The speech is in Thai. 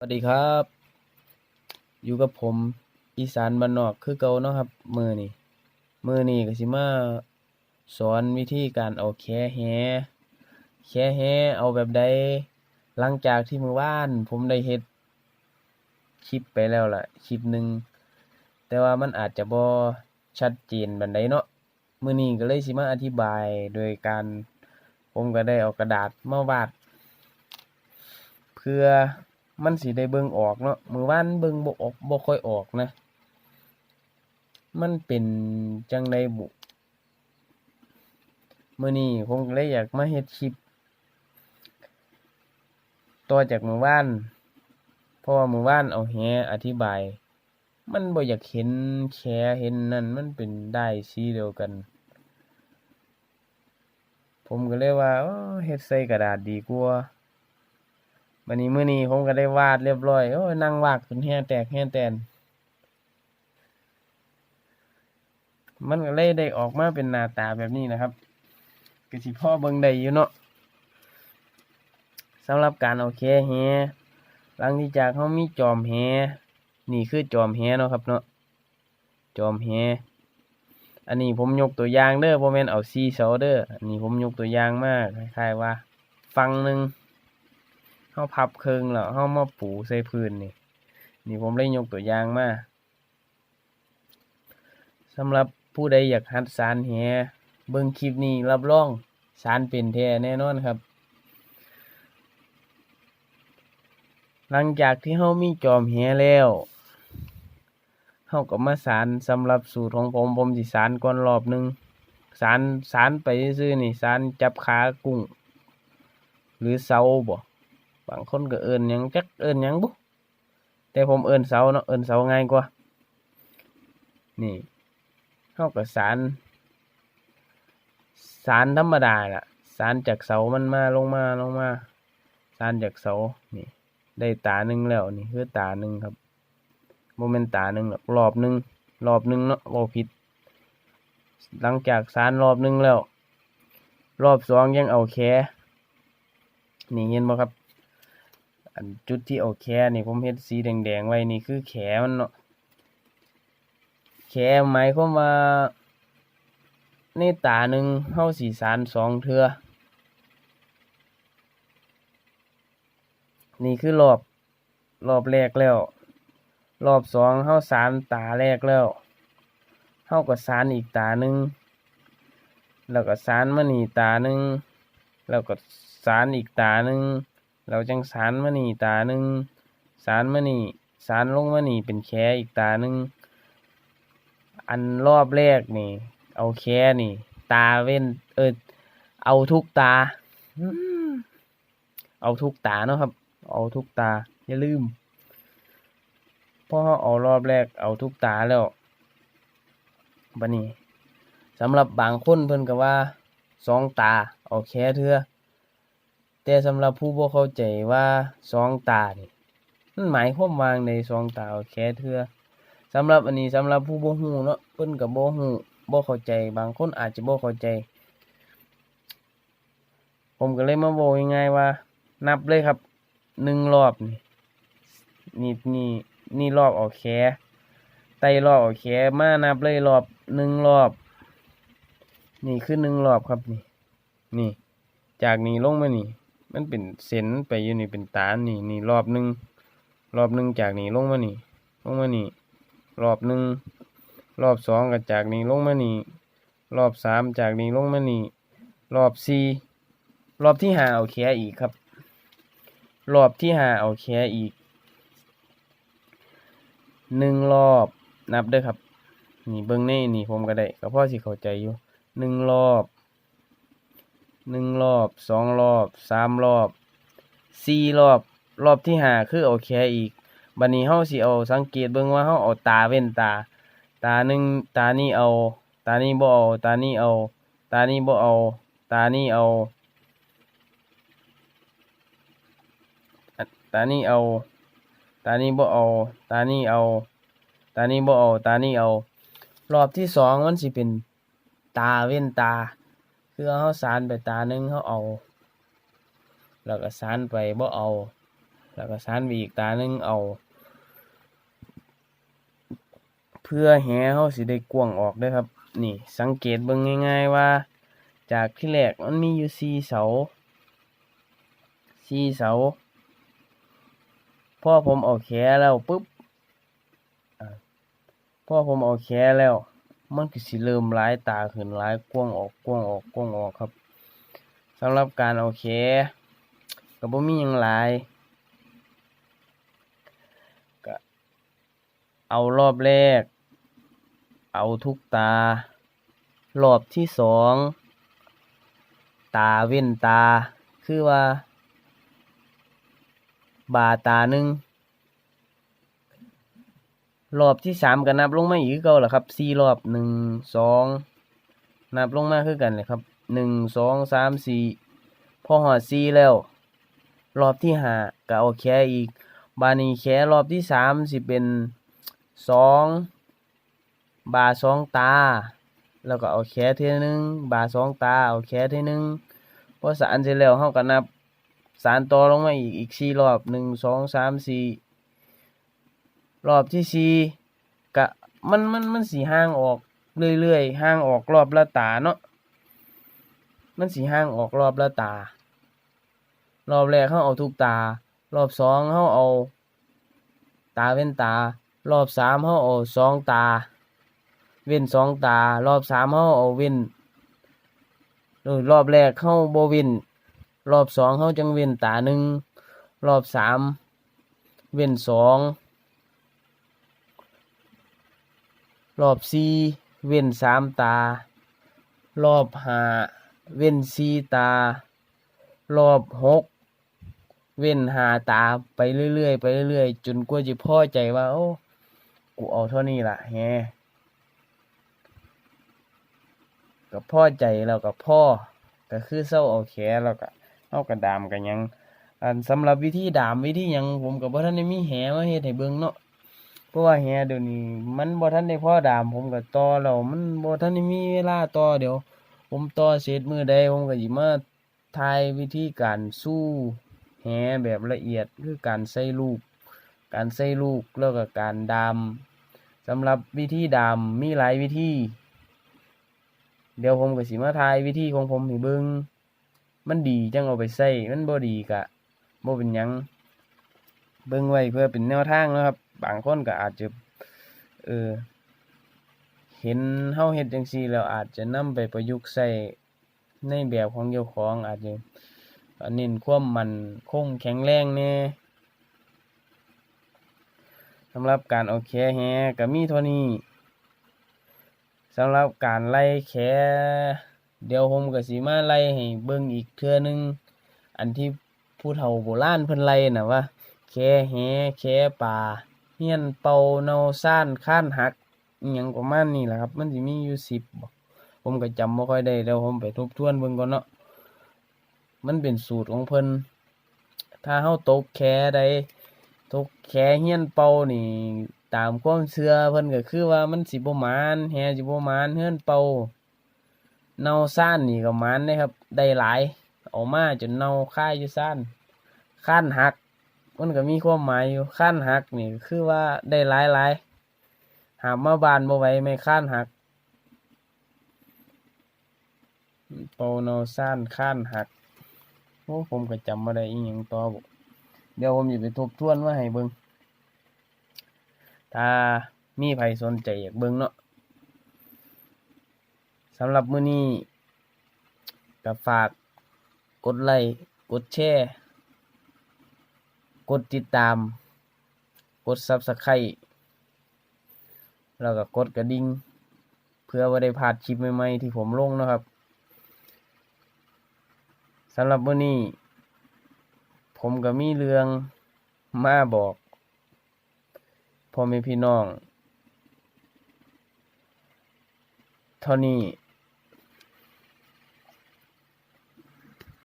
สวัสดีครับ อยู่กับผมอีสานบ้านนอกคือเก่าเนาะครับมือนี้มือนี้ก็สิมาสอนวิธีการเอาแค่แหแค่แหเอาแบบใดหลังจากที่มือวาน ผมได้เฮ็ดคลิปไปแล้วล่ะคลิปหนึ่งแต่ว่ามันอาจจะบ่ชัดเจนปานใดเนาะมือนี้ก็เลยสิมาอธิบายโดยการ ผมก็ได้เอากระดาษมาวาด เพื่อ มันสิได้เบิ่งออกเนาะมือวานเบิ่งบ่ออกบ่ค่อยออกนะ มันเป็นจังใดบุมื้อนี้ผมเลยอยากมาเฮ็ดคลิปต่อจากมือวาน เพราะว่ามือวานเอาแหอธิบาย มันบ่อยากเห็นแขเห็นนั่นมันเป็นได้ายสีเดียวกัน ผมก็เลยว่าเฮ็ดใส่กระดาษดีกว่า บัดนี้มื้อนี้ผมก็ได้วาดเรียบร้อยโอ้ยนั่งวาดจนแฮแตกแฮแตน มันก็เลยได้ออกมาเป็นหน้าตาแบบนี้นะครับก็สิพ่อเบิ่งได้อยู่เนาะสำหรับการเอาแค่แฮหลังที่จากเฮามีจอมแฮนี่คือจอมแฮเนาะครับเนาะจอมแฮอันนี้ผมยกตัวอย่างเด้อบ่แม่นเอา4เสาเด้ออันนี้ผมยกตัวอย่างมาคล้ายๆว่าฝั่งหนึ่ง เฮาพับครึ่งแล้วเฮามาปูใส่พื้นนี่ นี่ผมเลยยกตัวอย่างมาสำหรับผู้ใดอยากหัดสารแหเบิ่งคลิปนี้รับรองสารเป็นแท้แน่นอนครับ หลังจากที่เฮามีจอมแหแล้วเฮาก็มาสารสำหรับสูตรของผมผมสิสารก่อนรอบหนึงสารสารไปซื่อนี่สารจับขากุ้ง หรือเสาบ่ บางคนก็เอิ้นยังจักเอิ้นยังบุแต่ผมเอิ้นเสาเนาะเอิ้นเสาง่ายกว่า นี่เฮาก็สาร สารธรรมดาล่ะ สารจากเสามันมาลงมาลงมา สารจากเสา นี่ ได้ตาหนึ่งแล้วนี่คือตาหนึ่งครับบ่แม่นตาหนึ่งหรอกรอบหนึ่งรอบหนึ่งเนาะบ่ผิด หลังจากสารรอบหนึ่งแล้ว รอบสองยังเอาแค่นี่เห็นบ่ครับ อันจุดที่เอาแขนี่ผมเฮ็ดสีแดงๆไว้นี่คือแขมันเนาะแขหมายความว่าในตาหนึ่งเฮาสีสารสองเทือนี่คือรอบรอบแรกแล้ว รอบสองเฮาสารตาแรกแล้วเฮาก็สารอีกตาหนึ่งแล้วก็สารมานี่ตาหนึ่งแล้วก็สารอีกตาหนึ่ง เราจังสารมานี่ตาหนึ่งสารมานี่สารลงมานี่เป็นแค่อีกตาหนึ่งอันรอบแรกนี่ เอาแค่นี่ ตาเว้น เออเอาทุกตา เอาทุกตาเนาะครับ เอาทุกตา อย่าลืมพอเราเอารอบแรกเอาทุกตาแล้วบัดนี้สำหรับบางคนเพิ่นก็ว่าสองตา เอาแค่เทื่อ แต่สำหรับผู้บ่เข้าใจว่าสองตานี่มันหมายความว่าในสองตาแค่เทื่อสำหรับอันนี้สำหรับผู้บ่ฮู้เนาะเพิ่นก็บ่ฮู้บ่เข้าใจบางคนอาจจะบ่เข้าใจ ผมก็เลยมาบอกง่ายๆว่า นับเลยครับหนึ่งรอบนี่นี่นี่นี่รอบเอาแค่ไต่รอบเอาแค่มานับเลยรอบหนึ่งรอบ นี่คือหนึ่งรอบครับนี่ นี่ จากนี้ลงมานี่ มันเป็นเส้นไปอยู่นี่เป็นตานี่นี่รอบหนึ่งรอบหนึ่งจากนี้ลงมานี่ลงมานี่รอบหนึ่งรอบสองก็จากนี้ลงมานี่รอบสามจากนี้ลงมานี่รอบสี่รอบที่ห้าเอาแค่อีกครับ รอบที่ห้าเอาแค่อีกหนึ่งรอบนับด้อครับ นี่เบิ่งในนี่ผมก็ได้ก็พอสิเข้าใจอยู่หนึ่งรอบ หนึ่งรอบสองรอบสามรอบสี่รอบรอบที่ห้าคือเอาแค่อีกบัดนี้เฮาสิเอาสังเกตเบิ่งว่าเฮาเอาตาเว้นตา ตาหนึ่งตานี้เอา ตานี้บ่เอาตานี้เอา ตานี้บ่เอา ตานี้เอา ตานี้เอา ตานี้บ่เอา ตานี้เอา ตานี้บ่เอา ตานี้เอา รอบที่สองมันสิเป็นตาเว้นตา คือเฮาสารไปตาหนึ่งเฮาเอา แล้วก็สารไปบ่เอา แล้วก็สานไปอีกตาหนึ่งเอา เพื่อแหเฮาสิได้กวงออกเด้ครับ นี่สังเกตเบิ่งง่าย ๆว่า จากที่แรกมันมีอยู่สี่เสาสี่เสาพ่อผมเอาแขแล้วปุ๊บอ่อผมเอาแขแล้ว มันก็สิเริ่มหลายตาขึ้นหลายกว้างออกกว้างออกกว้างออกครับสำหรับการเอาแขก็บ่มีหยังหลายก็เอารอบแรก เอาทุกตา รอบที่สองตาเว้นตา คือว่า บาตาหนึ่ง รอบที่สามก็นับลงมาอีกเก่าล่ะครับสี่รอบหนึ่งสองนับลงมาคือกันเลยครับหนึ่งสองสามสี่พอหอดสี่แล้ว รอบที่ห้าก็เอาแค่อีก บานี้แค่รอบที่สามสิเป็นสองบาสองตา แล้วก็เอาแค่เท่านึงบาสองตาเอาแค่เท่านึงพอสารเสร็จแล้วเราก็นับสารต่อลงมาอีกอีกสี่รอบหนึ่งสองสามสี่ รอบที่สี่กะมันมันมันสีห่างออกเรื่อยๆห่างออกรอบละตาเนาะมันสีห่างออกรอบละตา รอบแรกเขาเอาทุกตา รอบสองเขาเอา ตาเว้นตา รอบสามเขาเอาสองตา เว้นสองตา รอบสามเขาเอาเว้นรอบแรกเขาโบเว้นรอบสองเขาจังเว้นตาหนึ่งรอบสามเว้นสอง รอบสี่เว้นสามตา รอบห้าเว้นสี่ตา รอบหกเว้นหาตาไปเรื่อยๆไปเรื่อยๆจนกว่าจะพอใจว่าโอ้กูเอาเท่านี้ล่ะแฮก็พ่อใจแล้วก็พ่อก็คือเศร้าเอาแขแล้วก็เอากระดามกันยังอันสำหรับวิธีดามวิธียังผมก็บ่ทันได้มีแหมาเฮ็ดให้เบิ่งเนาะ เพราะว่าแหเดี๋ยวนี้ มันบ่ทันได้พ่อดามผมก็ต่อแล้วมันบ่ทันได้มีเวลาต่อเดี๋ยว ผมต่อเสร็จมื้อใดผมก็สิมาถ่ายวิธีการสู้แหแบบละเอียดคือการใส่ลูก การใส่ลูกแล้วก็การดามสำหรับวิธีดามมีหลายวิธี เดี๋ยวผมก็สิมาถ่ายวิธีของผมให้เบิ่งมันดีจังเอาไปใส่มันบ่ดีก็บ่เป็นหยังเบิ่งไว้เพื่อเป็นแนวทางนะครับ บางคนก็อาจจะเออเห็นเฮาเฮ็ดจังซี่แล้วอาจจะนำไปประยุกต์ใช้ในแบบของเจ้าของอาจจะเน้นความมันคงแข็งแรงแน่สำหรับการเอาแขแหก็มีเท่านี้สำหรับการไล่แขเดี๋ยวผมก็สิมาไล่ให้เบิ่งอีกเทื่อนึง อันที่ผู้เฒ่าโบราณเพิ่นไล่น่ะว่าแขแหแขป่า เฮียนเป่าเนาซ่านค้านหักอิหยังประมาณนี้แหละครับ มันสิมีอยู่10บ่ผมก็จำบ่ค่อยได้เดี๋ยวผมไปทบทวนเบิ่งก่อนเนาะมันเป็นสูตรของเพิ่นถ้าเฮาตกแขใดตกแขเฮียนเป่านี่ตามความเชื่อเพิ่นก็คือว่ามันสิบ่มานแฮสิบ่มานเฮือนเป่าเนาซ่านนี่ก็มานเด้ครับ ได้หลาย เออกมาจนเนาคายอยู่ซ่านค้านหัก มันก็มีความหมายอยู่ค้นหักนี่คือว่าได้หลายหลายหามมาบานบ่ไหวไม่ค้นหักเป่าเนาซ่านค้นหักโอ้ผมก็จำบ่ได้อีหยังต่อบเดี๋ยวผมสิไปทบทวนมาให้เบิ่งถ้ามีไผสนใจอยากเบิ่งเนาะสำหรับมื้อนี้ก็ฝากกดไลค์กดแชร์ กดติดตาม กด Subscribe แล้วก็กดกระดิ่ง เพื่อบ่ได้พลาดคลิปใหม่ๆที่ผมลงนะครับสำหรับมื้อนี้ ผมก็มีเรื่องมาบอกพ่อแม่พี่น้อง เท่านี้